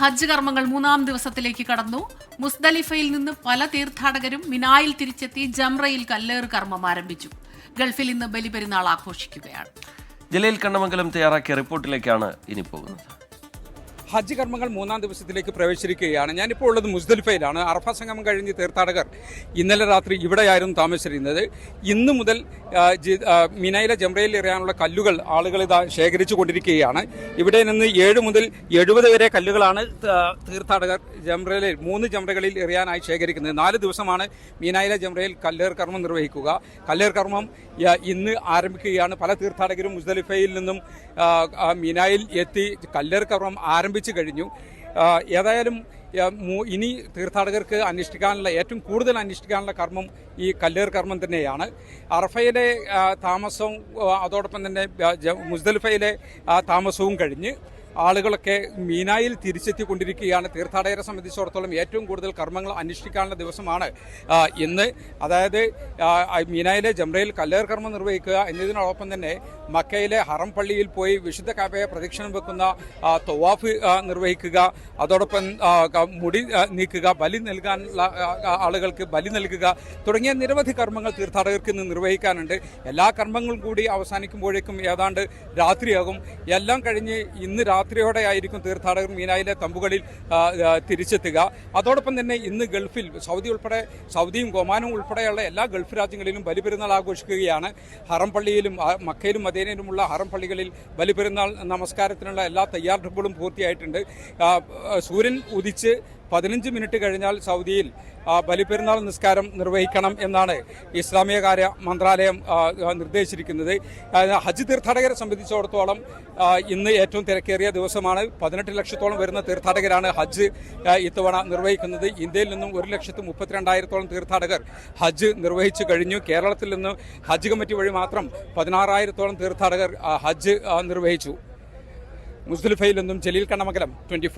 ഹജ്ജ് കർമ്മങ്ങൾ മൂന്നാം ദിവസത്തിലേക്ക് കടന്നു. മുസ്ദലിഫയിൽ നിന്ന് പല തീർത്ഥാടകരും മിനായിൽ തിരിച്ചെത്തി ജംറയിൽ കല്ലേറ് കർമ്മം ആരംഭിച്ചു. ഗൾഫിൽ ഇന്ന് ബലിപെരുന്നാൾ ആഘോഷിക്കുകയാണ്. ജലീൽ കണ്ണമംഗലം തയ്യാറാക്കിയ റിപ്പോർട്ടിലേക്കാണ് ഇനി പോകുന്നത്. ഹജ്ജ് കർമ്മങ്ങൾ മൂന്നാം ദിവസത്തിലേക്ക് പ്രവേശിച്ചിരിക്കുകയാണ്. ഞാനിപ്പോൾ ഉള്ളത് മുസ്ദലിഫയിലാണ്. അറഫ സംഗമം കഴിഞ്ഞ് തീർത്ഥാടകർ ഇന്നലെ രാത്രി ഇവിടെയായിരുന്നു താമസിച്ചിരുന്നത്. ഇന്ന് മുതൽ മിനയിലെ ജംറയിൽ എറിയാനുള്ള കല്ലുകൾ ആളുകൾ ഇതാ ശേഖരിച്ചു കൊണ്ടിരിക്കുകയാണ്. ഇവിടെ നിന്ന് ഏഴ് മുതൽ എഴുപത് വരെ കല്ലുകളാണ് തീർത്ഥാടകർ ജംറയിൽ മൂന്ന് ജംറകളിൽ എറിയാനായി ശേഖരിക്കുന്നത്. നാല് ദിവസമാണ് മീനായിലെ ജംറയിൽ കല്ലേർ കർമ്മം നിർവഹിക്കുക. കല്ലേർ കർമ്മം ഇന്ന് ആരംഭിക്കുകയാണ്. പല തീർത്ഥാടകരും മുസ്ദലിഫയിൽ നിന്നും മീനായിൽ എത്തി കല്ലേർ കർമ്മം ആരംഭിച്ചു കഴിഞ്ഞു. ആ, ഏതായാലും ഇനി തീർത്ഥാടകർക്ക് അന്വേഷിക്കാനുള്ള ഏറ്റവും കൂടുതൽ അന്വേഷിക്കാനുള്ള കർമ്മം ഈ കല്ലേർ കർമ്മം തന്നെയാണ്. അറഫയിലെ താമസവും അതോടൊപ്പം തന്നെ മുസ്ദലിഫയിലെ താമസവും കഴിഞ്ഞ് ആളുകളൊക്കെ മീനായിൽ തിരിച്ചെത്തിക്കൊണ്ടിരിക്കുകയാണ്. തീർത്ഥാടകരെ സംബന്ധിച്ചിടത്തോളം ഏറ്റവും കൂടുതൽ കർമ്മങ്ങൾ അനുഷ്ഠിക്കാനുള്ള ദിവസമാണ് ഇന്ന്. അതായത് മീനായിലെ ജംറയിൽ കല്ലേർ കർമ്മം നിർവഹിക്കുക എന്നതിനോടൊപ്പം തന്നെ മക്കയിലെ ഹറം പള്ളിയിൽ പോയി വിശുദ്ധ കാബയെ പ്രദക്ഷിണം വെക്കുന്ന തൊവാഫ് നിർവഹിക്കുക. അതോടൊപ്പം മുടി നീക്കുക ബലി നൽകാനുള്ള ആളുകൾക്ക് ബലി നൽകുക തുടങ്ങിയ നിരവധി കർമ്മങ്ങൾ തീർത്ഥാടകർക്ക് ഇന്ന് നിർവഹിക്കാനുണ്ട്. എല്ലാ കർമ്മങ്ങളും കൂടി അവസാനിക്കുമ്പോഴേക്കും ഏതാണ്ട് രാത്രിയാകും. എല്ലാം കഴിഞ്ഞ് ഇന്ന് രാത്രിയോടെ ആയിരിക്കും തീർത്ഥാടകർ മീനായിലെ തമ്പുകളിൽ തിരിച്ചെത്തുക. അതോടൊപ്പം തന്നെ ഇന്ന് ഗൾഫിൽ സൗദി ഉൾപ്പെടെ സൗദിയും ഒമാനും ഉൾപ്പെടെയുള്ള എല്ലാ ഗൾഫ് രാജ്യങ്ങളിലും ബലിപെരുന്നാൾ ആഘോഷിക്കുകയാണ്. ഹറംപള്ളിയിലും മക്കയിലും മദീനയിലുമുള്ള ഹറം പള്ളികളിൽ ബലിപെരുന്നാൾ നമസ്കാരത്തിനുള്ള എല്ലാ തയ്യാറെടുപ്പുകളും പൂർത്തിയായിട്ടുണ്ട്. സൂര്യൻ ഉദിച്ച് പതിനഞ്ച് മിനിറ്റ് കഴിഞ്ഞാൽ സൗദിയിൽ ബലിപെരുന്നാൾ നിസ്കാരം നിർവഹിക്കണം എന്നാണ് ഇസ്ലാമിക കാര്യ മന്ത്രാലയം നിർദ്ദേശിച്ചിരിക്കുന്നത്. ഹജ്ജ് തീർത്ഥാടകരെ സംബന്ധിച്ചിടത്തോളം ഇന്ന് ഏറ്റവും തിരക്കേറിയ ദിവസമാണ്. പതിനെട്ട് ലക്ഷത്തോളം വരുന്ന തീർത്ഥാടകരാണ് ഹജ്ജ് ഇത്തവണ നിർവഹിക്കുന്നത്. ഇന്ത്യയിൽ നിന്നും ഒരു ലക്ഷത്തി മുപ്പത്തിരണ്ടായിരത്തോളം തീർത്ഥാടകർ ഹജ്ജ് നിർവഹിച്ചു കഴിഞ്ഞു. കേരളത്തിൽ നിന്ന് ഹജ്ജ് കമ്മിറ്റി വഴി മാത്രം പതിനാറായിരത്തോളം തീർത്ഥാടകർ ഹജ്ജ് നിർവഹിച്ചു. മുസ്ലിഫയിൽ നിന്നും ജലീൽ കണ്ണമംഗലം ട്വന്റി